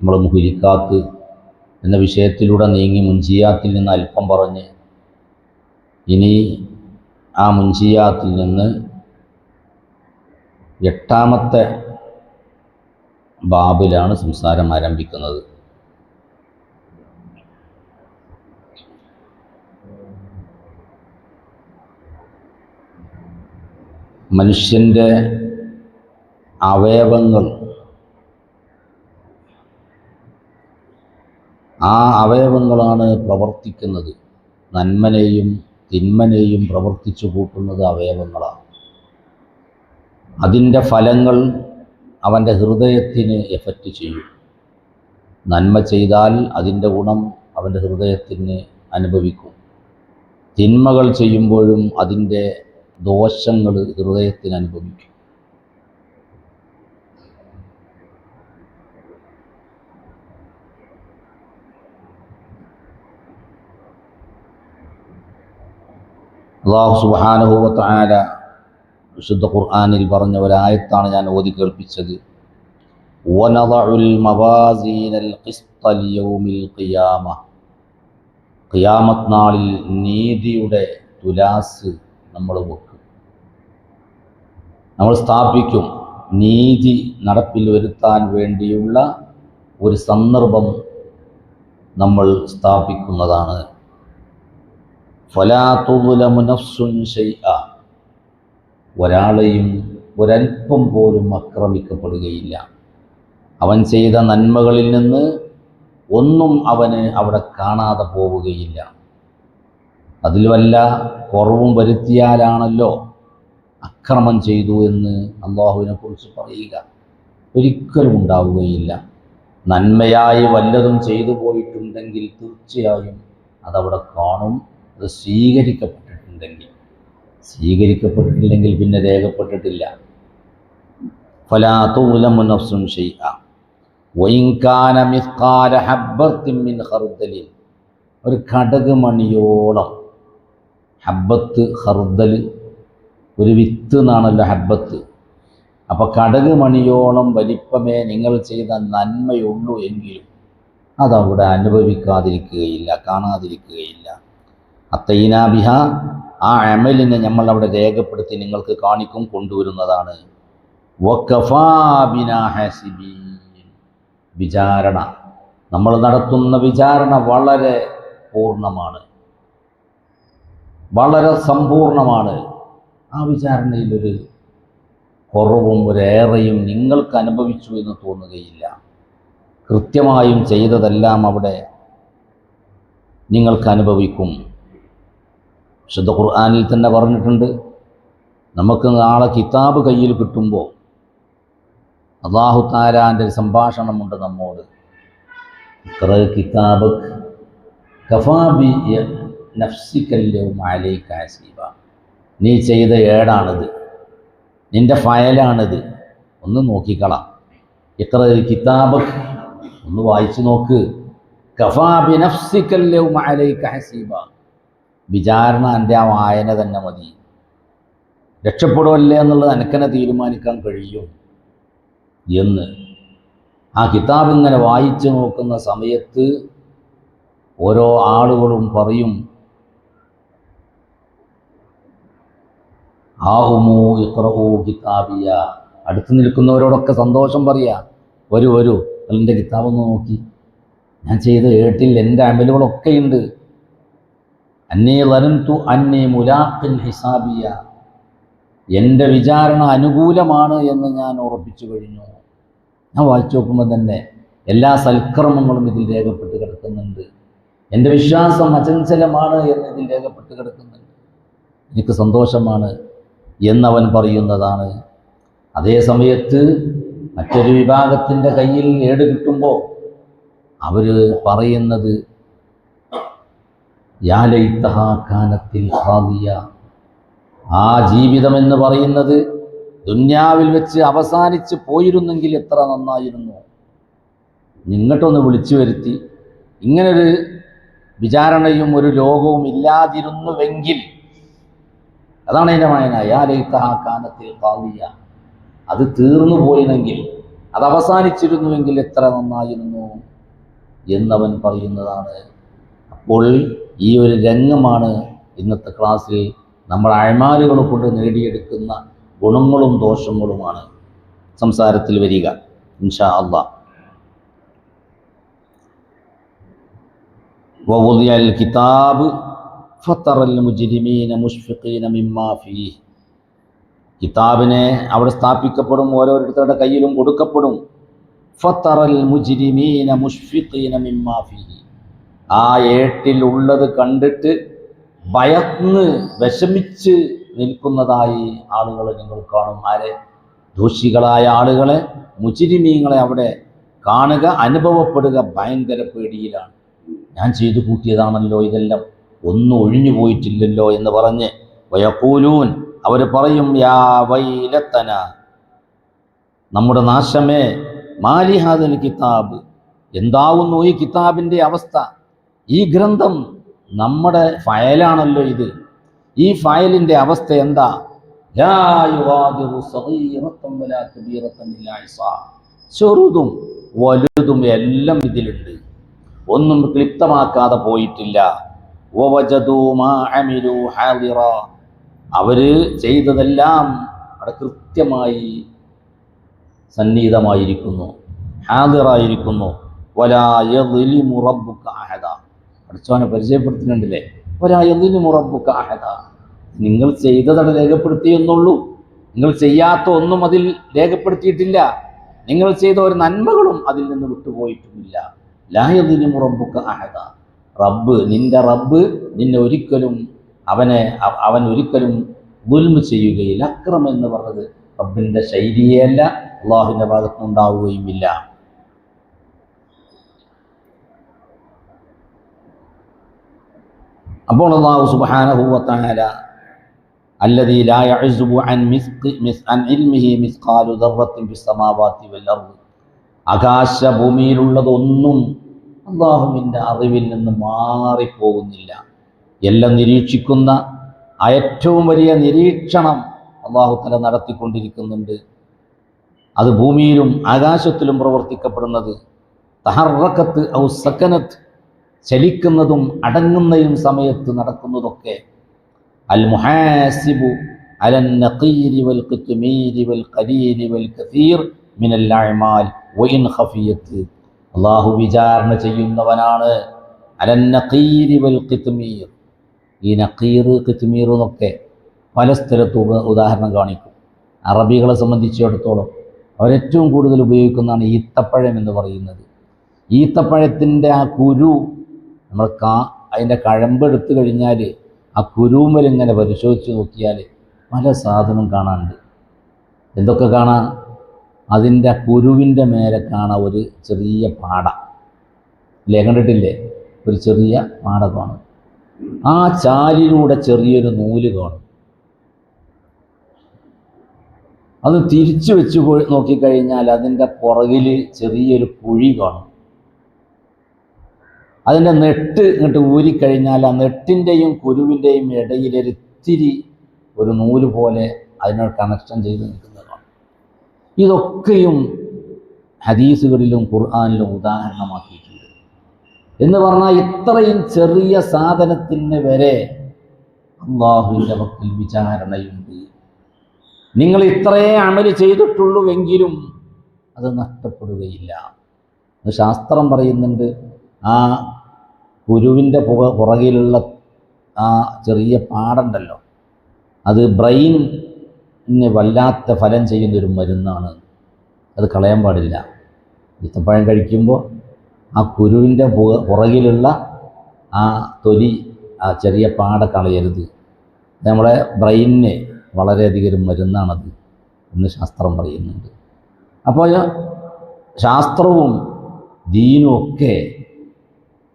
നമ്മൾ മുഹിരിക്കാത്ത് എന്ന വിഷയത്തിലൂടെ നീങ്ങി മുൻജിയാത്തിൽ നിന്ന് അല്പം പറഞ്ഞ് ഇനി ആ മുൻജിയാത്തിൽ നിന്ന് എട്ടാമത്തെ ബാബിലാണ് സംസാരം ആരംഭിക്കുന്നത്. മനുഷ്യന്റെ അവയവങ്ങൾ ആ അവയവങ്ങളാണ് പ്രവർത്തിക്കുന്നത്. നന്മനെയും തിന്മനെയും പ്രവർത്തിച്ചു കൂട്ടുന്നത് അവയവങ്ങളാണ്. അതിന്റെ ഫലങ്ങൾ അവന്റെ ഹൃദയത്തിന് എഫക്റ്റ് ചെയ്യും. നന്മ ചെയ്താൽ അതിന്റെ ഗുണം അവന്റെ ഹൃദയത്തിന് അനുഭവിക്കും. തിന്മകൾ ചെയ്യുമ്പോഴും അതിന്റെ ദോഷങ്ങൾ ഹൃദയത്തിന് അനുഭവിക്കും. അള്ളാഹു സുബാനുഭവത്ത് വിശുദ്ധ ഖുർആാനിൽ പറഞ്ഞ ഒരായത്താണ് ഞാൻ ഓതി കേൾപ്പിച്ചത്. ഖിയാമത് നാളിൽ നീതിയുടെ തുലാസ് നമ്മൾ വെക്കും. നമ്മൾ സ്ഥാപിക്കും. നീതി നടപ്പിൽ വരുത്താൻ വേണ്ടിയുള്ള ഒരു സന്ദർഭം നമ്മൾ സ്ഥാപിക്കുന്നതാണ്. ഒരാളെയും ഒരൽപ്പം പോലും ആക്രമിക്കപ്പെടുകയില്ല. അവൻ ചെയ്ത നന്മകളിൽ നിന്ന് ഒന്നും അവന് അവിടെ കാണാതെ പോവുകയില്ല. അതിൽ വല്ല കുറവും വരുത്തിയാലാണല്ലോ അക്രമം ചെയ്തു എന്ന് അള്ളാഹുവിനെ കുറിച്ച് പറയുക. ഒരിക്കലും ഉണ്ടാവുകയില്ല. നന്മയായി വല്ലതും ചെയ്തു പോയിട്ടുണ്ടെങ്കിൽ തീർച്ചയായും അതവിടെ കാണും. അത് സ്വീകരിക്കപ്പെട്ടിട്ടുണ്ടെങ്കിൽ സ്വീകരിക്കപ്പെട്ടിട്ടില്ലെങ്കിൽ പിന്നെ രേഖപ്പെട്ടിട്ടില്ല. ഖർദലിൻ. ഒരു കടക് മണിയോളം ഹബ്ബത്ത് ഖർദൽ ഒരു വിത്ത് എന്നാണല്ലോ ഹബ്ബത്ത്. അപ്പോൾ കടക് മണിയോളം വലിപ്പമേ നിങ്ങൾ ചെയ്ത നന്മയുള്ളൂ എങ്കിലും അതവിടെ അനുഭവിക്കാതിരിക്കുകയില്ല കാണാതിരിക്കുകയില്ല. അത്തൈനാബിഹ ആ അമലിനെ നമ്മൾ അവിടെ രേഖപ്പെടുത്തി നിങ്ങൾക്ക് കാണിക്കും കൊണ്ടുവരുന്നതാണ്. വിചാരണ. നമ്മൾ നടത്തുന്ന വിചാരണ വളരെ പൂർണമാണ്. വളരെ സമ്പൂർണമാണ്. ആ വിചാരണയിലൊരു കുറവും ഒരേറെയും നിങ്ങൾക്ക് അനുഭവിച്ചു എന്ന് തോന്നുകയില്ല. കൃത്യമായും ചെയ്തതെല്ലാം അവിടെ നിങ്ങൾക്ക് അനുഭവിക്കും. വിശുദ്ധ ഖുർആാനിൽ തന്നെ പറഞ്ഞിട്ടുണ്ട്. നമുക്ക് നാളെ കിതാബ് കയ്യിൽ കിട്ടുമ്പോൾ അള്ളാഹു താരാന്റെ ഒരു സംഭാഷണമുണ്ട് നമ്മോട്. ഇത്ര കിതാബ് കഫാബി നഫ്സിക്കല്യവും അലൈക ഹസീബ. നീ ചെയ്ത ഏടാണിത്. നിന്റെ ഫയലാണിത്. ഒന്ന് നോക്കിക്കളാം. ഇത്ര കിതാബ് ഒന്ന് വായിച്ചു നോക്ക്. കഫാബി നഫ്സിക്കല്യവും അലൈക ഹസീബ. വിചാരണ എന്റെ ആ വായന തന്നെ മതി. രക്ഷപ്പെടുമല്ലേ എന്നുള്ളത് എനിക്കെന്നെ തീരുമാനിക്കാൻ കഴിയും എന്ന്. ആ കിതാബ് ഇങ്ങനെ വായിച്ചു നോക്കുന്ന സമയത്ത് ഓരോ ആളുകളും പറയും ആഹുമോ ഇത്രഹോ കിതാബിയ. അടുത്ത് നിൽക്കുന്നവരോടൊക്കെ സന്തോഷം പറയാ വരൂ വരൂ എന്റെ കിതാബ് ഒന്ന് നോക്കി. ഞാൻ ചെയ്ത് ഏട്ടിൽ എന്റെ അമലുകളൊക്കെ ഉണ്ട്. അന്നേ വരന്തു അന്നേ മുലാഖിൻ ഹിസാബിയ. എന്റെ വിചാരണ അനുകൂലമാണ് എന്ന് ഞാൻ ഉറപ്പിച്ചു കഴിഞ്ഞു. ഞാൻ വായിച്ചു നോക്കുമ്പോൾ തന്നെ എല്ലാ സൽക്കർമ്മങ്ങളും ഇതിൽ രേഖപ്പെട്ട് കിടക്കുന്നുണ്ട്. എന്റെ വിശ്വാസം അചഞ്ചലമാണ് എന്ന് ഇതിൽ രേഖപ്പെട്ട് കിടക്കുന്നുണ്ട്. എനിക്ക് സന്തോഷമാണ് എന്നവൻ പറയുന്നതാണ്. അതേ സമയത്ത് മറ്റൊരു വിഭാഗത്തിന്റെ കയ്യിൽ ഏട് കിട്ടുമ്പോൾ അവർ പറയുന്നത് യാലൈത്തഹാക്കാനത്തിൽ ഹാദിയ. ആ ജീവിതം എന്ന് പറയുന്നത് ദുന്യാവിൽ വെച്ച് അവസാനിച്ച് പോയിരുന്നെങ്കിൽ എത്ര നന്നായിരുന്നു. നിങ്ങട്ടൊന്ന് വിളിച്ചു വരുത്തി. ഇങ്ങനൊരു വിചാരണയും ഒരു ലോകവും ഇല്ലാതിരുന്നുവെങ്കിൽ അതാണ് എന്റെ മായന യാ ലൈത്തഹാ കാനത്തിൽ കാളിയ അത് തീർന്നു പോയിരുന്നെങ്കിൽ അത് അവസാനിച്ചിരുന്നുവെങ്കിൽ എത്ര നന്നായിരുന്നു എന്നവൻ പറയുന്നതാണ്. അപ്പോൾ ഈ ഒരു രംഗമാണ് ഇന്നത്തെ ക്ലാസ്സിൽ നമ്മൾ അഴമാലുകൾ കൊണ്ട് നേടിയെടുക്കുന്ന ഗുണങ്ങളും ദോഷങ്ങളുമാണ് സംസാരത്തിൽ വരിക ഇൻഷാ അള്ളാ ووضع الكتاب فترى المجرمين مشفقين مما فيه കിതാബിനെ അവിടെ സ്ഥാപിക്കപ്പെടും ഓരോരുത്തരുടെ കയ്യിലും കൊടുക്കപ്പെടും ഫത്തറൽ മുജിരിമീന മുഷ്ഫിഖീന മിമ്മാ ഫീഹി ആ ഏട്ടിൽ ഉള്ളത് കണ്ടിട്ട് ഭയന്ന് വിഷമിച്ച് നിൽക്കുന്നതായി ആളുകളെ നിങ്ങൾ കാണും. ആരെ? ദൂഷികളായ ആളുകളെ മുജിരിമീങ്ങളെ അവിടെ കാണുക അനുഭവപ്പെടുക ഭയങ്കര പേടിയിലാണ്. ഞാൻ ചെയ്തു കൂട്ടിയതാണല്ലോ ഇതെല്ലാം. ഒന്നും ഒഴിഞ്ഞു പോയിട്ടില്ലല്ലോ എന്ന് പറഞ്ഞ് വയക്കൂലൂൻ അവർ പറയും യാ വൈലത്തന നമ്മുടെ നാശമേ മാലിഹാദൽ കിതാബ്. എന്താവുന്നു ഈ കിതാബിന്റെ അവസ്ഥ? ഈ ഗ്രന്ഥം നമ്മുടെ ഫയലാണല്ലോ ഇത്. ഈ ഫയലിന്റെ അവസ്ഥ എന്താ. ചെറുതും വലുതും എല്ലാം ഇതിലുണ്ട്. ഒന്നും ക്ലിപ്തമാക്കാതെ പോയിട്ടില്ല. അവർ ചെയ്തതെല്ലാം അവിടെ കൃത്യമായി സന്നിഹിതമായിരിക്കുന്നു. ഹാദിറായിരിക്കുന്നു. വലായ റബ്ബുക അഹദ. പഠിച്ചവനെ പരിചയപ്പെടുത്തുന്നുണ്ടല്ലേ? വലായലിമു റബ്ബുക അഹദ. നിങ്ങൾ ചെയ്തതട രേഖപ്പെടുത്തിയെന്നുള്ളൂ നിങ്ങൾ ചെയ്യാത്ത ഒന്നും അതിൽ രേഖപ്പെടുത്തിയിട്ടില്ല. നിങ്ങൾ ചെയ്ത ഒരു നന്മകളും അതിൽ നിന്ന് വിട്ടുപോയിട്ടുമില്ല ലായലിമു റബ്ബുക അഹദ. റബ്ബ് നിന്റെ റബ്ബ് നിന്നെ ഒരിക്കലും അവനെ അവൻ ഒരിക്കലും ദുൽമ ചെയ്യുകയില്ല. അക്രം എന്ന് പറഞ്ഞത് റബ്ബിന്റെ ശൈലിയല്ല അള്ളാഹുവിന്റെ ഭാഗത്തുനിന്നുണ്ടാവുകയുമില്ല. അപ്പോൾ അള്ളാഹു വൽ അർദ്. ആകാശ ഭൂമിയിലുള്ളതൊന്നും അള്ളാഹുവിന്റെ അറിവിൽ നിന്ന് മാറിപ്പോകുന്നില്ല. എല്ലാം നിരീക്ഷിക്കുന്ന ഏറ്റവും വലിയ നിരീക്ഷണം അള്ളാഹു തല നടത്തിക്കൊണ്ടിരിക്കുന്നുണ്ട്. അത് ഭൂമിയിലും ആകാശത്തിലും പ്രവർത്തിക്കപ്പെടുന്നത് തഹറക്കത്ത് ഔ സക്കനത്ത് ചലിക്കുന്നതും അടങ്ങുന്നതും സമയത്ത് നടക്കുന്നതൊക്കെ അൽ മുഹാസിബു അലൻ നഖീരി വൽ ഖിത്മീരി വൽ ഖലീരി വൽ കസീർ മിനൽ അഅമാൽ വഇൻ ഖഫിയത്ത്. അല്ലാഹു വിചാരണ ചെയ്യുന്നവനാണ് അലൻ നഖീരി വൽ ഖിത്മീർ. ഈ നഖീർ ഖിത്മീർ എന്നൊക്കെ പല സ്ഥലത്തും ഉദാഹരണം കാണിക്കും. അറബികളെ സംബന്ധിച്ചിടത്തോളം അവരേറ്റവും കൂടുതൽ ഉപയോഗിക്കുന്നതാണ് ഈത്തപ്പഴം എന്ന് പറയുന്നത്. ഈത്തപ്പഴത്തിന്റെ ആ കുരു നമ്മൾ കാ അതിന്റെ കഴമ്പെടുത്ത് കഴിഞ്ഞാൽ ആ കുരുമൽ ഇങ്ങനെ പരിശോധിച്ച് നോക്കിയാൽ പല സാധനം കാണാനുണ്ട്. എന്തൊക്കെ കാണാം? അതിന്റെ കുരുവിന്റെ മേലെ കാണാം ഒരു ചെറിയ പാട. ഇല്ലേ കണ്ടിട്ടില്ലേ? ഒരു ചെറിയ പാട കാണും. ആ ചാലിലൂടെ ചെറിയൊരു നൂൽ കാണും. അത് തിരിച്ചു വെച്ച് നോക്കിക്കഴിഞ്ഞാൽ അതിന്റെ പുറകിൽ ചെറിയൊരു കുഴി കാണും. അതിന്റെ നെട്ട് ഇങ്ങോട്ട് ഊരിക്കഴിഞ്ഞാൽ ആ നെട്ടിന്റെയും കുരുവിന്റെയും ഇത്തിരി ഒരു നൂൽ പോലെ അതിനോട് കണക്ഷൻ ചെയ്ത് നിൽക്കുന്നതാണ്. ഇതൊക്കെയും ഹദീസുകളിലും ഖുർആാനിലും ഉദാഹരണമാക്കിയിട്ടുണ്ട്. എന്ന് പറഞ്ഞാൽ ഇത്രയും ചെറിയ സാധനത്തിന് വരെ അള്ളാഹുവിന്റെ പക്കൽ വിചാരണയുണ്ട്. നിങ്ങൾ ഇത്രയേ അമൽ ചെയ്തിട്ടുള്ളൂവെങ്കിലും അത് നഷ്ടപ്പെടുകയില്ല. ശാസ്ത്രം പറയുന്നുണ്ട് ആ കുരുവിന്റെ പുക പുറകിലുള്ള ആ ചെറിയ പാടുണ്ടല്ലോ. അത് ബ്രെയിനിന് വല്ലാത്ത ഫലം ചെയ്യുന്നൊരു മരുന്നാണ്. അത് കളയാൻ പാടില്ല. ഈത്തപ്പഴം കഴിക്കുമ്പോൾ ആ കുരുവിന്റെ പുറകിലുള്ള ആ തൊലി ആ ചെറിയ പാട കളയരുത്. നമ്മളെ ബ്രെയിനിന് വളരെയധികം ഒരു മരുന്നാണത് എന്ന് ശാസ്ത്രം പറയുന്നുണ്ട്. അപ്പോൾ ശാസ്ത്രവും ദീനും ഒക്കെ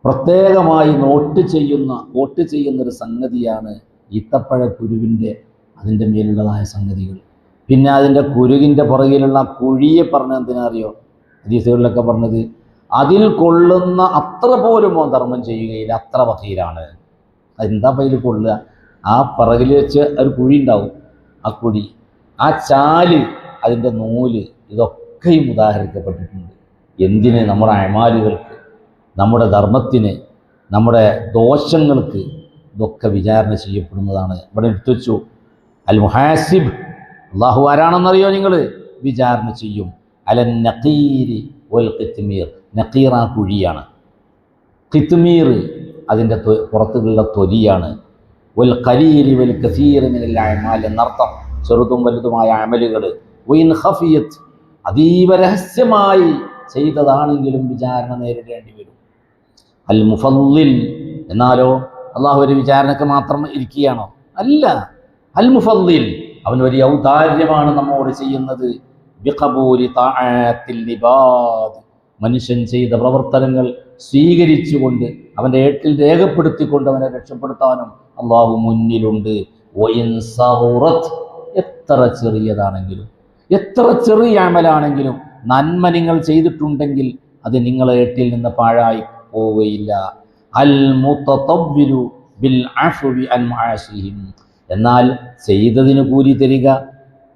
പ്രത്യേകമായി നോട്ട് ചെയ്യുന്ന വോട്ട് ചെയ്യുന്നൊരു സംഗതിയാണ് ഈത്തപ്പഴ കുരുവിന്റെ അതിന്റെ മേലുള്ളതായ സംഗതികൾ. പിന്നെ അതിന്റെ കുരുകിന്റെ പുറകിലുള്ള കുഴിയെ പറഞ്ഞ എന്തിനറിയോ ഹദീസുകളിലൊക്കെ പറഞ്ഞത് അതിൽ കൊള്ളുന്ന അത്ര പോലും ഓൻ ധർമ്മം ചെയ്യുകയില്ല അത്ര വകയിലാണ് അതെന്താ അതിൽ കൊള്ളുക? ആ പിറകിൽ വെച്ച് ഒരു കുഴി ഉണ്ടാവും ആ കുഴി. ആ ചാൽ അതിന്റെ നൂൽ ഇതൊക്കെയും ഉദാഹരിക്കപ്പെട്ടിട്ടുണ്ട്. എന്തിന്? നമ്മുടെ അയമാലുകൾക്ക് നമ്മുടെ ധർമ്മത്തിന് നമ്മുടെ ദോഷങ്ങൾക്ക് ഇതൊക്കെ വിചാരണ ചെയ്യപ്പെടുന്നതാണ്. ഇവിടെ എടുത്തു വെച്ചു. അൽ മുഹാസിബ് അള്ളാഹു ആരാണെന്നറിയോ നിങ്ങൾ വിചാരണ ചെയ്യും. അല നഖീരി വൽ കിത്മീർ നഖീർ ആ കുഴിയാണ്. കിത്മീർ അതിന്റെ പുറത്തുള്ള തൊലിയാണ്. വൽ കലീരി വൽ കസീറിമിനൽ അയമാൽ എന്നർത്ഥം. ചെറുതും വലുതുമായ അമലുകൾ. വൈൻ ഹഫിയത്ത് അതീവ രഹസ്യമായി ചെയ്തതാണെങ്കിലും വിചാരണ നേരിടേണ്ടി വരും. അൽ മുഫല്ലിൽ എന്നാലോ അള്ളാഹു ഒരു വിചാരണക്ക് മാത്രം ഇരിക്കുകയാണോ? അല്ല. അൽ മുഫല്ലിൽ അവൻ ഒരു ഔദാര്യമാണ് നമ്മോട് ചെയ്യുന്നത്. മനുഷ്യൻ ചെയ്ത പ്രവർത്തനങ്ങൾ സ്വീകരിച്ചുകൊണ്ട് അവന്റെ ഏട്ടിൽ രേഖപ്പെടുത്തിക്കൊണ്ട് അവനെ രക്ഷപ്പെടുത്താനും അള്ളാഹു മുന്നിലുണ്ട്. എത്ര ചെറിയതാണെങ്കിലും എത്ര ചെറിയ അമലാണെങ്കിലും നന്മ നിങ്ങൾ ചെയ്തിട്ടുണ്ടെങ്കിൽ അത് നിങ്ങളെ ഏട്ടിൽ നിന്ന് പാഴായി പോവുകയില്ല. അൽ മുത്തബ്ബിലു ബിൽ അഫ്വി അൻ എന്നാൽ ചെയ്തതിന് കൂലി തരിക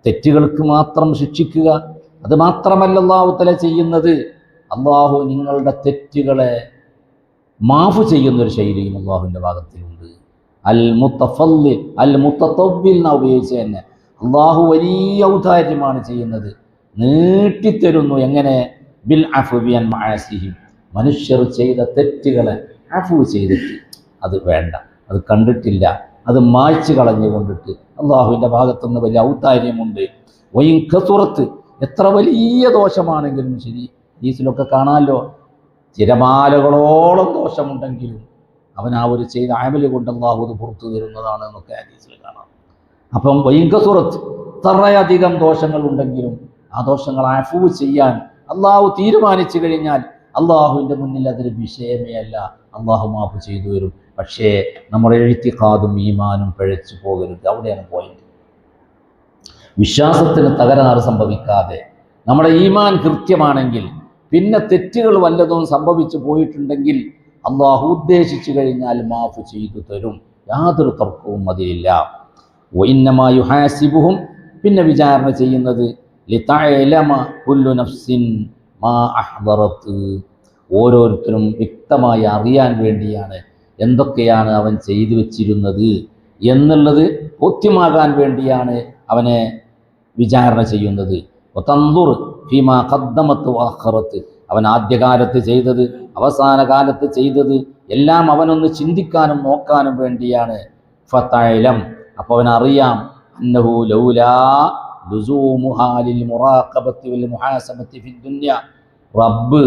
തെറ്റുകൾക്ക് മാത്രം ശിക്ഷിക്കുക അത് മാത്രമല്ല അള്ളാഹു തല ചെയ്യുന്നത് അള്ളാഹു നിങ്ങളുടെ തെറ്റുകളെ മാഫ് ചെയ്യുന്ന ഒരു ശൈലിയും അള്ളാഹുവിന്റെ ഭാഗത്തിലുണ്ട്. അൽ മുത്തഫല്ലി അൽ മുത്തത്തവ്വിൽ എന്നാ ഉപയോഗിച്ച് തന്നെ. അള്ളാഹു വലിയ ഔദാര്യമാണ് ചെയ്യുന്നത്. നീട്ടിത്തരുന്നു എങ്ങനെ? ബിൽ അഫുബിയൻ മാസിഹിം മനുഷ്യർ ചെയ്ത തെറ്റുകളെ അഫു ചെയ്തിട്ട് അത് വേണ്ട. അത് കണ്ടിട്ടില്ല. അത് മായ്ച്ചു കളഞ്ഞു കൊണ്ടിട്ട് അള്ളാഹുവിന്റെ ഭാഗത്തുനിന്ന് വലിയ ഔദാര്യമുണ്ട്. വൈൻ കസുറത്ത്. എത്ര വലിയ ദോഷമാണെങ്കിലും ശരി. ഈസിലൊക്കെ കാണാമല്ലോ തിരമാലകളോളം ദോഷമുണ്ടെങ്കിലും അവൻ ആ ഒരു ചെയ്ത അമൽ കൊണ്ട് അള്ളാഹു അത് പുറത്തു തരുന്നതാണ് എന്നൊക്കെ ഹദീസിൽ കാണാം. അപ്പം വൈങ്കസുറത്ത് ഇത്രയധികം ദോഷങ്ങൾ ഉണ്ടെങ്കിലും ആ ദോഷങ്ങൾ അഫൂ ചെയ്യാൻ അള്ളാഹു തീരുമാനിച്ചു കഴിഞ്ഞാൽ അള്ളാഹുവിന്റെ മുന്നിൽ അതൊരു വിഷയമേ അല്ല അള്ളാഹു മാപ്പ് ചെയ്തു വരും പക്ഷേ നമ്മുടെ എഴുത്തിക്കാതും ഈമാനും പിഴച്ചു പോകരുത്. അവിടെയാണ് പോയിന്റ് വിശ്വാസത്തിന് തകരാറ് സംഭവിക്കാതെ. നമ്മുടെ ഈമാൻ കൃത്യമാണെങ്കിൽ പിന്നെ തെറ്റുകൾ വല്ലതും സംഭവിച്ചു പോയിട്ടുണ്ടെങ്കിൽ അള്ളാഹു ഉദ്ദേശിച്ചു കഴിഞ്ഞാൽ മാഫ് ചെയ്തു തരും. യാതൊരു തർക്കവും അതിലില്ല. വൈന്നമായു ഹാസിബുഹും പിന്നെ വിചാരണ ചെയ്യുന്നത് ലിതഅലമ കുല്ലു നഫ്സിൻ മാ അഹ്ദറത്ത്. ഓരോരുത്തരും വ്യക്തമായി അറിയാൻ വേണ്ടിയാണ് എന്തൊക്കെയാണ് അവൻ ചെയ്തു വച്ചിരുന്നത് എന്നുള്ളത് ബോധ്യമാകാൻ വേണ്ടിയാണ് അവനെ വിചാരണ ചെയ്യുന്നത്. തന്തുർ ഭീമ കദ്ദമത്ത് വാഹറത്ത് അവൻ ആദ്യകാലത്ത് ചെയ്തത് അവസാന കാലത്ത് ചെയ്തത് എല്ലാം അവനൊന്ന് ചിന്തിക്കാനും നോക്കാനും വേണ്ടിയാണ്. ഫത്തൈലം അപ്പോൾ അവൻ അറിയാം അന്നഹു ലൗലാ റബ്ബ്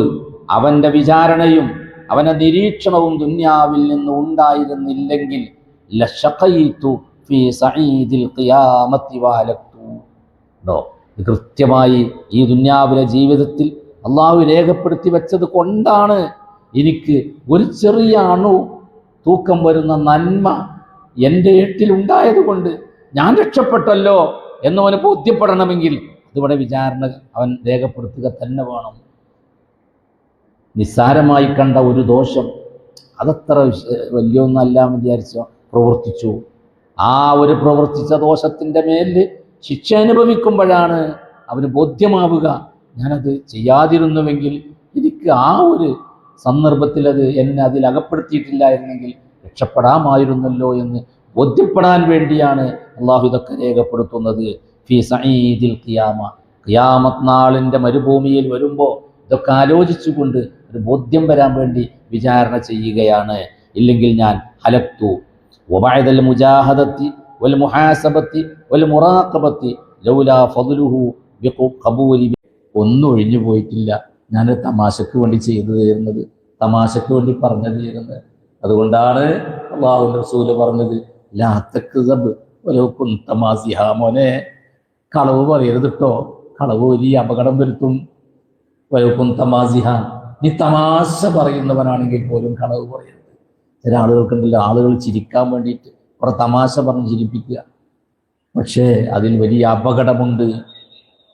അവന്റെ വിചാരണയും അവന്റെ നിരീക്ഷണവും ദുന്യാവിൽ നിന്ന് ഉണ്ടായിരുന്നില്ലെങ്കിൽ കൃത്യമായി ഈ ദുന്യാവിലെ ജീവിതത്തിൽ അള്ളാഹു രേഖപ്പെടുത്തി വെച്ചത് കൊണ്ടാണ് എനിക്ക് ഒരു ചെറിയ അണു തൂക്കം വരുന്ന നന്മ എന്റെ ഏട്ടിൽ കൊണ്ട് ഞാൻ രക്ഷപ്പെട്ടല്ലോ. എന്നവന് ബോധ്യപ്പെടണമെങ്കിൽ അതിവിടെ വിചാരണ അവൻ രേഖപ്പെടുത്തുക തന്നെ വേണം. നിസ്സാരമായി കണ്ട ഒരു ദോഷം അതത്ര വലിയൊന്നല്ല വിചാരിച്ചോ പ്രവർത്തിച്ചു. ആ ഒരു പ്രവർത്തിച്ച ദോഷത്തിന്റെ മേലിൽ ശിക്ഷ അനുഭവിക്കുമ്പോഴാണ് അവന് ബോധ്യമാവുക. ഞാനത് ചെയ്യാതിരുന്നുവെങ്കിൽ എനിക്ക് ആ ഒരു സന്ദർഭത്തിൽ അത് എന്നെ അതിൽ അകപ്പെടുത്തിയിട്ടില്ലായിരുന്നെങ്കിൽ രക്ഷപ്പെടാമായിരുന്നല്ലോ എന്ന് ബോധ്യപ്പെടാൻ വേണ്ടിയാണ് അള്ളാഹു ഇതൊക്കെ രേഖപ്പെടുത്തുന്നത് ഫി സഈദിൽ ഖിയാമ. ഖിയാമത് നാളിന്റെ മരുഭൂമിയിൽ വരുമ്പോൾ ഇതൊക്കെ ആലോചിച്ചുകൊണ്ട് ഒരു ബോധ്യം വരാൻ വേണ്ടി വിചാരണ ചെയ്യുകയാണ്. ഇല്ലെങ്കിൽ ഞാൻ ഹലത്തു വബഅദൽ മുജാഹദത്തി വൽ മുഹാസബത്തി വൽ മുറാഖബത്തി ലൗലാ ഫതുലുഹു ബിഖബൂലി ഒന്നും ഒഴിഞ്ഞു പോയിട്ടില്ല. ഞാൻ തമാശക്ക് വേണ്ടി ചെയ്തു തീരുന്നത് തമാശക്ക് വേണ്ടി പറഞ്ഞു തീരുന്നത് അതുകൊണ്ടാണ് അള്ളാഹു റസൂൽ പറഞ്ഞത് ലാത്തക്ക് തമാസിഹ മോനെ കളവ് പറയരുത് കേട്ടോ കളവ് വലിയ അപകടം വരുത്തും. ഒരു കുന്തമാസിഹ. നീ തമാശ പറയുന്നവനാണെങ്കിൽ പോലും കളവ് പറയരുത്. ചില ആളുകൾക്കുണ്ടല്ലോ ആളുകൾ ചിരിക്കാൻ വേണ്ടിയിട്ട് കുറെ തമാശ പറഞ്ഞ് ചിരിപ്പിക്കുക. പക്ഷേ അതിൽ വലിയ അപകടമുണ്ട്.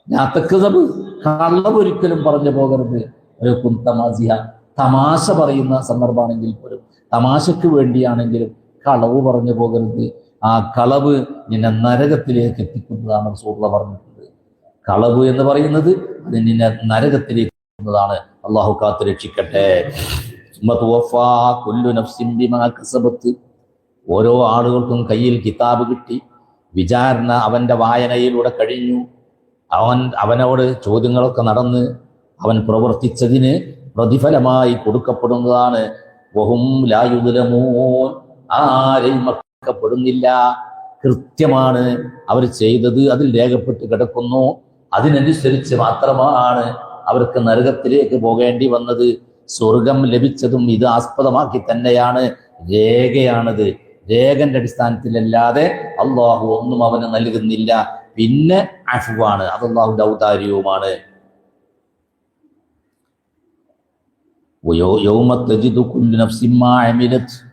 ഞാത്തക്കതബ് കള്ളവൊരിക്കലും പറഞ്ഞു പോകരുത്. ഒരു കുന്തമാസിഹ. തമാശ പറയുന്ന സന്ദർഭമാണെങ്കിൽ പോലും തമാശയ്ക്ക് വേണ്ടിയാണെങ്കിലും കളവ് പറഞ്ഞു പോകരുത്. ആ കളവ് നിന്നെ നരകത്തിലേക്ക് എത്തിക്കുന്നതാണ് റസൂള്ള പറഞ്ഞിട്ടുണ്ട് കളവ് എന്ന് പറയുന്നത് അത് നിന്നെ നരകത്തിലേക്ക് എത്തിക്കുന്നതാണ്. അള്ളാഹു കാത്തു രക്ഷിക്കട്ടെ. ഓരോ ആളുകൾക്കും കയ്യിൽ കിതാബ് കിട്ടി. വിചാരണ അവന്റെ വായനയിലൂടെ കഴിഞ്ഞു. അവൻ അവനോട് ചോദ്യങ്ങളൊക്കെ നടന്ന് അവൻ പ്രവർത്തിച്ചതിന് പ്രതിഫലമായി കൊടുക്കപ്പെടുന്നതാണ്. വഹും ലായുദലമൂൻ ആരെയും മക്കപ്പെടുന്നില്ല കൃത്യമാണ് അവർ ചെയ്തത്. അതിൽ രേഖപ്പെട്ട് കിടക്കുന്നു. അതിനനുസരിച്ച് മാത്രമാണ് അവർക്ക് നരകത്തിലേക്ക് പോകേണ്ടി വന്നത്. സ്വർഗം ലഭിച്ചതും ഇത് ആസ്പദമാക്കി തന്നെയാണ്. രേഖയാണത്. രേഖന്റെ അടിസ്ഥാനത്തിലല്ലാതെ അള്ളാഹു ഒന്നും അവന് നൽകുന്നില്ല. പിന്നെ അഫുവാണ്. അത് അള്ളാഹുന്റെ ഔദാര്യവുമാണ്. യൗമ തജിദു കുല്ലു നഫ്സിൻ മാ അമിലത്.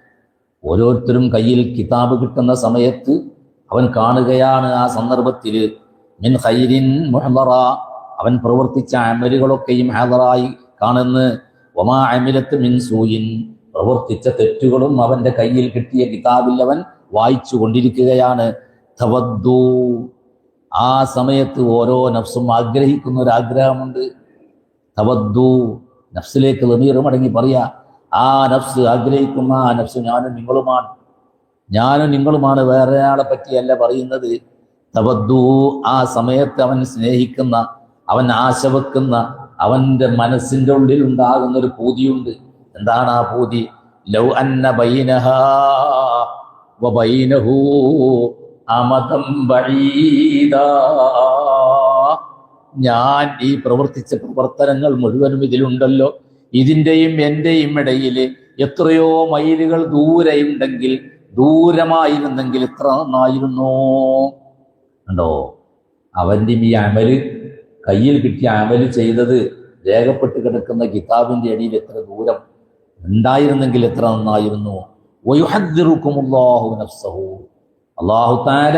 ഓരോരുത്തരും കയ്യിൽ കിതാബ് കിട്ടുന്ന സമയത്ത് അവൻ കാണുകയാണ് ആ സന്ദർഭത്തിൽ മിൻ ഹൈരിൻ മുഹമ്മറ അവൻ പ്രവർത്തിച്ച അമലുകളൊക്കെയും ഹാദറായി കാണുന്നു. ഒമാ അമിലത്ത് മിൻ സൂയിൻ. പ്രവർത്തിച്ച തെറ്റുകളും അവന്റെ കയ്യിൽ കിട്ടിയ കിതാബിൽ അവൻ വായിച്ചു കൊണ്ടിരിക്കുകയാണ്. തവദ്ദു. ആ സമയത്ത് ഓരോ നഫ്സും ആഗ്രഹിക്കുന്ന ഒരു ആഗ്രഹമുണ്ട്. തവദ്ദു. നഫ്സിലേക്ക് ലമീർ മടങ്ങി പറയാ ആ നഫ്സ് ആഗ്രഹിക്കുന്ന ആ നഫ്സ് ഞാനും നിങ്ങളുമാണ്. ഞാനും നിങ്ങളുമാണ്. വേറെ ആളെ പറ്റിയല്ല പറയുന്നത്. തവദ്ദു ആ സമയത്ത് അവൻ സ്നേഹിക്കുന്ന അവൻ ആശ വെക്കുന്ന അവന്റെ മനസ്സിന്റെ ഉള്ളിൽ ഉണ്ടാകുന്ന ഒരു പൂതിയുണ്ട്. എന്താണ് ആ പൂതി? ലൗ അന്ന ബൈനഹ വബൈനഹു അമതം ബഈദാ. ഞാൻ ഈ പ്രവർത്തിച്ച പ്രവർത്തനങ്ങൾ മുഴുവനും ഇതിലുണ്ടല്ലോ. ഇതിന്റെയും എന്റെയും ഇടയിൽ എത്രയോ മൈലുകൾ ദൂരെയുണ്ടെങ്കിൽ ദൂരമായിരുന്നെങ്കിൽ എത്ര നന്നായിരുന്നോ? ഉണ്ടോ അവന്റെ ഈ അമൽ കയ്യിൽ കിട്ടിയ അമൽ ചെയ്തത് രേഖപ്പെട്ട് കിടക്കുന്ന കിതാബിന്റെ അടിയിൽ എത്ര ദൂരം ഉണ്ടായിരുന്നെങ്കിൽ എത്ര നന്നായിരുന്നു? അള്ളാഹു താര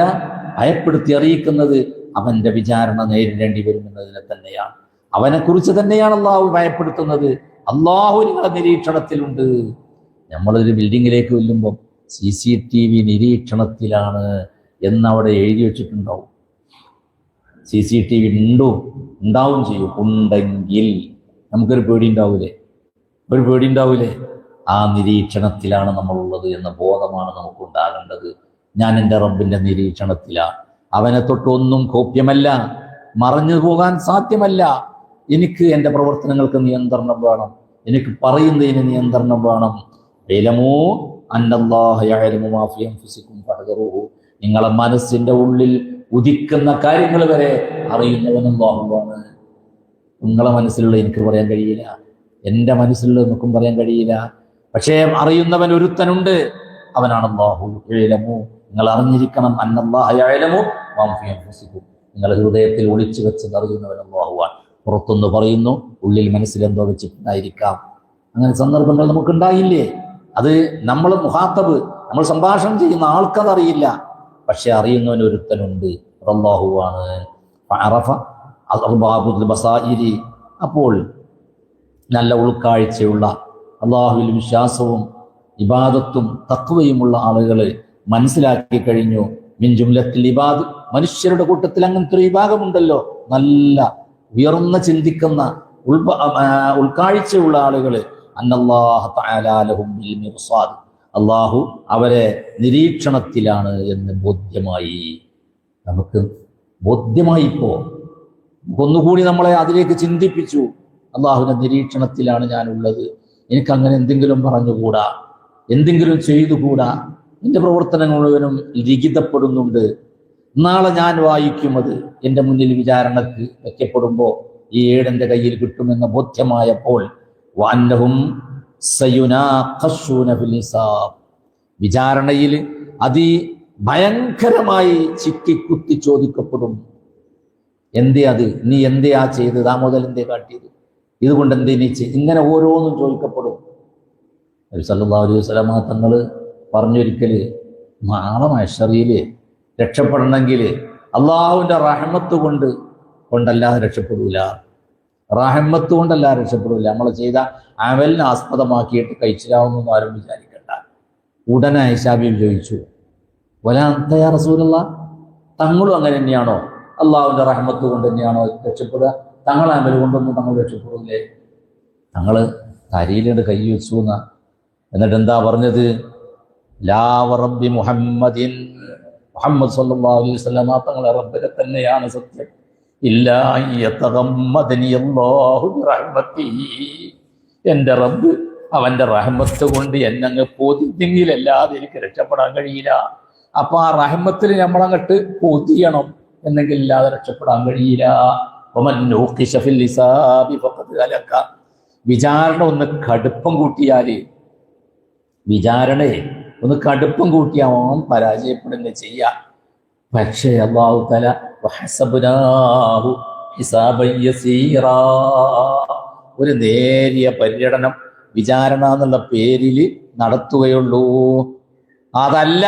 ഭയപ്പെടുത്തി അറിയിക്കുന്നത് അവന്റെ വിചാരണ നേരിടേണ്ടി വരുമെന്നതിനെ തന്നെയാണ്. അവനെക്കുറിച്ച് തന്നെയാണ് അള്ളാഹു ഭയപ്പെടുത്തുന്നത്. അള്ളാഹു നിങ്ങളെ നിരീക്ഷണത്തിലുണ്ട്. നമ്മളൊരു ബിൽഡിങ്ങിലേക്ക് ചെല്ലുമ്പോൾ സി സി ടി വി നിരീക്ഷണത്തിലാണ് എന്നവിടെ എഴുതി വെച്ചിട്ടുണ്ടാവും. സി സി ടി വി ഉണ്ടോ? ഉണ്ടാവും ചെയ്യും. ഉണ്ടെങ്കിൽ നമുക്കൊരു പേടി ഉണ്ടാവൂലേ ഒരു പേടി ഉണ്ടാവൂലേ ആ നിരീക്ഷണത്തിലാണ് നമ്മളുള്ളത് എന്ന ബോധമാണ് നമുക്ക് ഉണ്ടാകേണ്ടത് ഞാൻ എന്റെ റബ്ബിന്റെ നിരീക്ഷണത്തിലാണ് അവനെ തൊട്ടൊന്നും കോപ്യമല്ല. മറഞ്ഞു പോകാൻ സാധ്യമല്ല. എനിക്ക് എന്റെ പ്രവർത്തനങ്ങൾക്ക് നിയന്ത്രണം വേണം. എനിക്ക് പറയുന്നതിന് നിയന്ത്രണം വേണം. ഇലമോ അന്നല്ലാഹ യഅലമു മാ ഫീ അൻഫുസികും ഫഹ്ദറുഹു നിങ്ങളെ മനസ്സിന്റെ ഉള്ളിൽ ഉദിക്കുന്ന കാര്യങ്ങൾ വരെ അറിയുന്നവൻ ബാഹുവാണ് നിങ്ങളെ മനസ്സിലുള്ള എനിക്ക് പറയാൻ കഴിയില്ല. എന്റെ മനസ്സിലുള്ള നമുക്കും പറയാൻ കഴിയില്ല. പക്ഷേ അറിയുന്നവൻ ഒരുത്തനുണ്ട്. അവനാണ് അല്ലാഹു ഏലമോ നിങ്ങൾ അറിഞ്ഞിരിക്കണം അന്നല്ലാഹ ഫിയം അൻഫുസികും നിങ്ങളുടെ ഹൃദയത്തിൽ ഒളിച്ചു വെച്ചത് അറിയുന്നവൻ അല്ലാഹുവാണ് പുറത്തൊന്ന് പറയുന്നു ഉള്ളിൽ മനസ്സിൽ എന്തോ വെച്ചിട്ടുണ്ടായിരിക്കാം. അങ്ങനെ സന്ദർഭങ്ങൾ നമുക്കുണ്ടായില്ലേ? അത് നമ്മൾ മുഹാത്തബ് നമ്മൾ സംഭാഷണം ചെയ്യുന്ന ആൾക്കതറിയില്ല. പക്ഷെ അറിയുന്നവൻ ഒരുത്തനുണ്ട് ബസായിരി അപ്പോൾ നല്ല ഉൾക്കാഴ്ചയുള്ള അള്ളാഹുവിൽ വിശ്വാസവും ഇബാദത്തും തത്വയുമുള്ള ആളുകൾ മനസ്സിലാക്കി കഴിഞ്ഞു. മിൻ ജുംലത്തിൽ ഇബാദ് മനുഷ്യരുടെ കൂട്ടത്തിൽ അങ്ങനത്തെ ഒരു വിഭാഗമുണ്ടല്ലോ. നല്ല ഉയർന്ന ചിന്തിക്കുന്ന ഉൾപ ഉൾക്കാഴ്ചയുള്ള ആളുകൾ അന്നല്ലാഹും അള്ളാഹു അവരെ നിരീക്ഷണത്തിലാണ് എന്ന് ബോധ്യമായി. നമുക്ക് ബോധ്യമായിപ്പോ? ഒന്നുകൂടി നമ്മളെ അതിലേക്ക് ചിന്തിപ്പിച്ചു. അള്ളാഹുവിന്റെ നിരീക്ഷണത്തിലാണ് ഞാനുള്ളത്. എനിക്ക് അങ്ങനെ എന്തെങ്കിലും പറഞ്ഞുകൂടാ? എന്തെങ്കിലും ചെയ്തുകൂടാ? എന്റെ പ്രവർത്തനങ്ങൾ മുഴുവനും ലിഖിതപ്പെടുന്നുണ്ട്. നാളെ ഞാൻ വായിക്കും അത്. എന്റെ മുന്നിൽ വിചാരണക്ക് വെക്കപ്പെടുമ്പോൾ ഈ ഏടെന്റെ കയ്യിൽ കിട്ടുമെന്ന ബോധ്യമായപ്പോൾ ഹിസാബ്. വിചാരണയിൽ അതി ഭയങ്കരമായി ചിക്കിക്കുത്തി ചോദിക്കപ്പെടും. എന്തേ അത്? നീ എന്തേ ചെയ്ത് മുതൽ എന്തേ കാട്ടിയത്? ഇതുകൊണ്ട് എന്തേ നീ ചെയ്ത് ഇങ്ങനെ ഓരോന്നും ചോദിക്കപ്പെടും. അലൈഹി വസല്ലമ തങ്ങൾ പറഞ്ഞൊരിക്കൽ നാളെ മഷറിയിൽ രക്ഷപ്പെടണമെങ്കിൽ അള്ളാഹുവിന്റെ റഹമത്ത് കൊണ്ട് കൊണ്ടല്ലാതെ രക്ഷപ്പെടൂല. റഹമത്ത് കൊണ്ടല്ലാതെ രക്ഷപ്പെടൂല. നമ്മൾ ചെയ്ത അമലിനെ ആസ്പദമാക്കിയിട്ട് കഴിച്ചിലാവുന്നൊന്നും ആരും വിചാരിക്കണ്ട. ഉടനെ ഐശാബി ചോദിച്ചു വലാന്തയാ റസൂലുള്ള തങ്ങളും അങ്ങനെ തന്നെയാണോ? അള്ളാഹുവിന്റെ റഹമത്ത് കൊണ്ട് തന്നെയാണോ രക്ഷപ്പെടുക? തങ്ങളെ അമൽ കൊണ്ടൊന്നും തങ്ങൾ രക്ഷപ്പെടില്ലേ തങ്ങൾ തരിയിലുണ്ട് കൈ വെച്ചു എന്ന എന്നിട്ട് എന്താ പറഞ്ഞത്? ലാ റബ്ബി മുഹമ്മദിൻ മുഹമ്മദ് സല്ലല്ലാഹു അലൈഹി വസല്ലം തങ്ങളെ റബ്ബിനെ തന്നെയാണ് സത്യം. എന്റെ റബ്ബ് അവന്റെ റഹ്മത്ത് കൊണ്ട് എന്നങ്ങ് പൊതിഞ്ഞെങ്കിലല്ലാതെ എനിക്ക് രക്ഷപ്പെടാൻ കഴിയില്ല. അപ്പൊ ആ റഹ്മത്തിൽ നമ്മളങ്ങട്ട് പൊതിയണം എന്നെങ്കിൽ ഇല്ലാതെ രക്ഷപ്പെടാൻ കഴിയില്ല. വിചാരണ ഒന്ന് കടുപ്പം കൂട്ടിയാൽ വിചാരണയെ ഒന്ന് കടുപ്പം കൂട്ടിയാൽ അവൻ പരാജയപ്പെടുന്ന ചെയ്യാം. പക്ഷേ അള്ളാഹു തല വഹസബ്നാഹു ഒരു നേരിയ പര്യടനം വിചാരണ എന്നുള്ള പേരിൽ നടത്തുകയുള്ളൂ. അതല്ല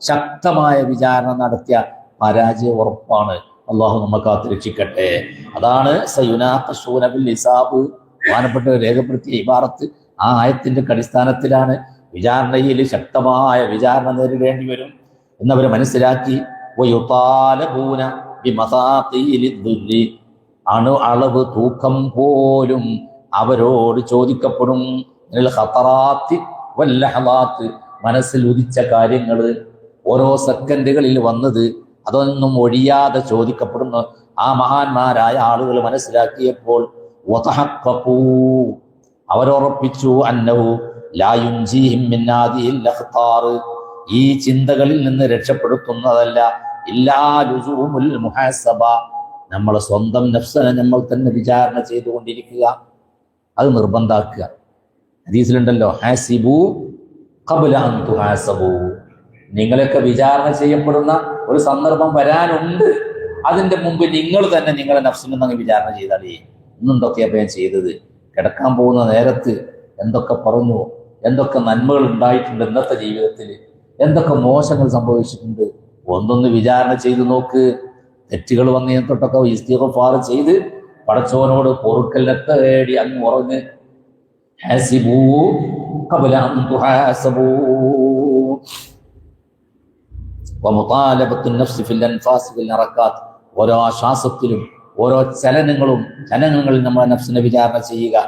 ശക്തമായ വിചാരണ നടത്തിയ പരാജയം ഉറപ്പാണ്. അള്ളാഹു നമ്മെ കാത്തു രക്ഷിക്കട്ടെ. അതാണ് സയുനാഖശൂന ബിൽ ഹിസാബ്. പ്രധാനപ്പെട്ട രേഖപ്പെടുത്തിയ ഇബാറത്ത് ആ ആയത്തിന്റെ അടിസ്ഥാനത്തിലാണ് വിചാരണയിൽ ശക്തമായ വിചാരണ നേരിടേണ്ടി വരും എന്നവർ മനസ്സിലാക്കി. അണു അളവ് തൂക്കം പോലും അവരോട് ചോദിക്കപ്പെടും മനസ്സിൽ ഉദിച്ച കാര്യങ്ങൾ ഓരോ സെക്കൻഡുകളിൽ വന്നത് അതൊന്നും ഒഴിയാതെ ചോദിക്കപ്പെടുന്നു ആ മഹാന്മാരായ ആളുകൾ മനസ്സിലാക്കിയപ്പോൾ. അവരുറപ്പിച്ചു അന്നഹു. ഈ ചിന്തകളിൽ നിന്ന് രക്ഷപ്പെടുത്തുന്നതല്ല മുഹാസബ. നമ്മളെ സ്വന്തം നഫ്സനെ നമ്മൾ തന്നെ വിചാരണ ചെയ്തുകൊണ്ടിരിക്കുക. അത് നിർബന്ധാക്കുക. ഹദീസിലുണ്ടല്ലോ ഹാസിബു തുഹാസബു. നിങ്ങളൊക്കെ വിചാരണ ചെയ്യപ്പെടുന്ന ഒരു സന്ദർഭം വരാനുണ്ട്. അതിന്റെ മുമ്പ് നിങ്ങൾ തന്നെ നിങ്ങളെ നഫ്സിനെ അങ്ങ് വിചാരണ ചെയ്താലേ ഇന്നെന്തൊക്കെയാ ഞാൻ ചെയ്തത്? കിടക്കാൻ പോകുന്ന നേരത്ത് എന്തൊക്കെ പറഞ്ഞു എന്തൊക്കെ നന്മകൾ ഉണ്ടായിട്ടുണ്ട് ഇന്നത്തെ ജീവിതത്തിൽ എന്തൊക്കെ മോശങ്ങൾ സംഭവിച്ചിട്ടുണ്ട് ഒന്നൊന്ന് വിചാരണ ചെയ്ത് നോക്ക്. തെറ്റുകൾ വന്നതിനെ തൊട്ടൊക്കെ ഇസ്തിഗ്ഫാർ ചെയ്ത് പടച്ചോനോട് പൊറുക്കലിനെ തേടി അങ്ങ് ഉറങ്ങ്. ഹാസിബൂ ഖബ്ല അൻ തുഹാസബൂ. വമുതാലബത്തു നഫ്സി ഫിൽ അൻഫാസ് ഫിൽ ഹറക്കാത്ത് ഓരോ ശ്വാസത്തിലും ഓരോ ചലനങ്ങളും ചലനങ്ങളിൽ നമ്മളെ നഫ്സിനെ വിചാരണ ചെയ്യുക.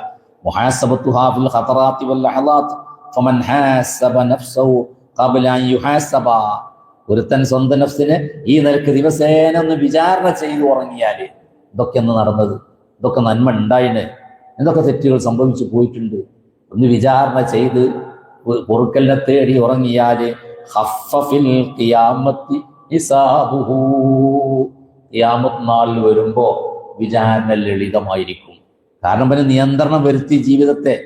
ഒരുത്തൻ സ്വന്തം നഫ്സിന് ഈ നിലയ്ക്ക് ദിവസേന ഒന്ന് വിചാരണ ചെയ്ത് ഉറങ്ങിയാൽ ഇതൊക്കെ ഒന്ന് നടന്നത്? ഇതൊക്കെ നന്മ ഉണ്ടായിന്? എന്തൊക്കെ തെറ്റുകൾ സംഭവിച്ചു പോയിട്ടുണ്ട്? ഒന്ന് വിചാരണ ചെയ്ത് പൊറുക്കലിനെ തേടി ഉറങ്ങിയാൽ ഖിയാമത്തി. ഖിയാമത്ത് നാളിൽ വരുമ്പോ വിചാരണ ലളിതമായിരിക്കും. കാരണം അവന് നിയന്ത്രണം വരുത്തി ജീവിതത്തെ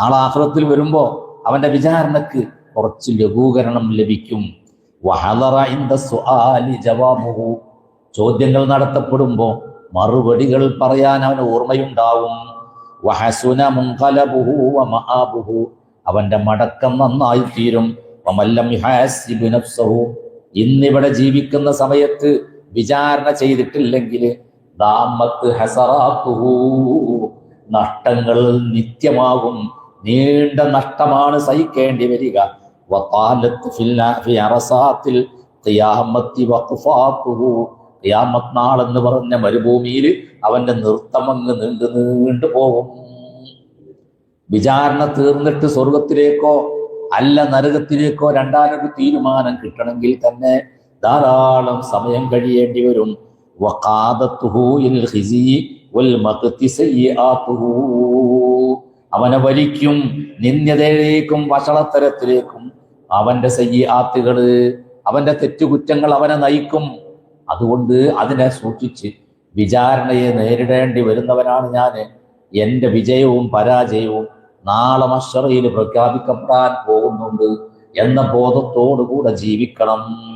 നാളെ ആഹ്റത്തിൽ വരുമ്പോ അവന്റെ വിചാരണക്ക് കുറച്ച് ലഘൂകരണം ലഭിക്കും. ചോദ്യങ്ങൾ നടത്തപ്പെടുമ്പോ മറുപടികൾ പറയാൻ അവന് ഓർമ്മയുണ്ടാവും. വമഹാബുഹു അവന്റെ മടക്കം നന്നായി തീരും. ഇന്നിവിടെ ജീവിക്കുന്ന സമയത്ത് വിചാരണ ചെയ്തിട്ടില്ലെങ്കിൽ. നഷ്ടങ്ങൾ നിത്യമാകും. നീണ്ട നഷ്ടമാണ് സഹിക്കേണ്ടി വരിക. ഖിയാമത്തി നാളെന്ന് പറഞ്ഞ മരുഭൂമിയിൽ അവന്റെ നൃത്തം അങ്ങ് നീണ്ടു നീണ്ടു പോകും. വിചാരണ തീർന്നിട്ട് സ്വർഗത്തിലേക്കോ അല്ല നരകത്തിലേക്കോ രണ്ടാലൊരു തീരുമാനം കിട്ടണമെങ്കിൽ തന്നെ ധാരാളം സമയം കഴിയേണ്ടി വരും. അവനെ വലിക്കും നിന്ദ്യതയിലേക്കും വഷളത്തരത്തിലേക്കും. അവന്റെ സയ്യാത്തുകൾ അവന്റെ തെറ്റുകുറ്റങ്ങൾ അവനെ നയിക്കും. അതുകൊണ്ട് അതിനെ സൂക്ഷിച്ച് വിചാരണയെ നേരിടേണ്ടി വരുന്നവനാണ് ഞാൻ. എന്റെ വിജയവും പരാജയവും നാളെ മഷറയിൽ പ്രഖ്യാപിക്കപ്പെടാൻ പോകുന്നുണ്ട് എന്ന ബോധത്തോടുകൂടെ ജീവിക്കണം.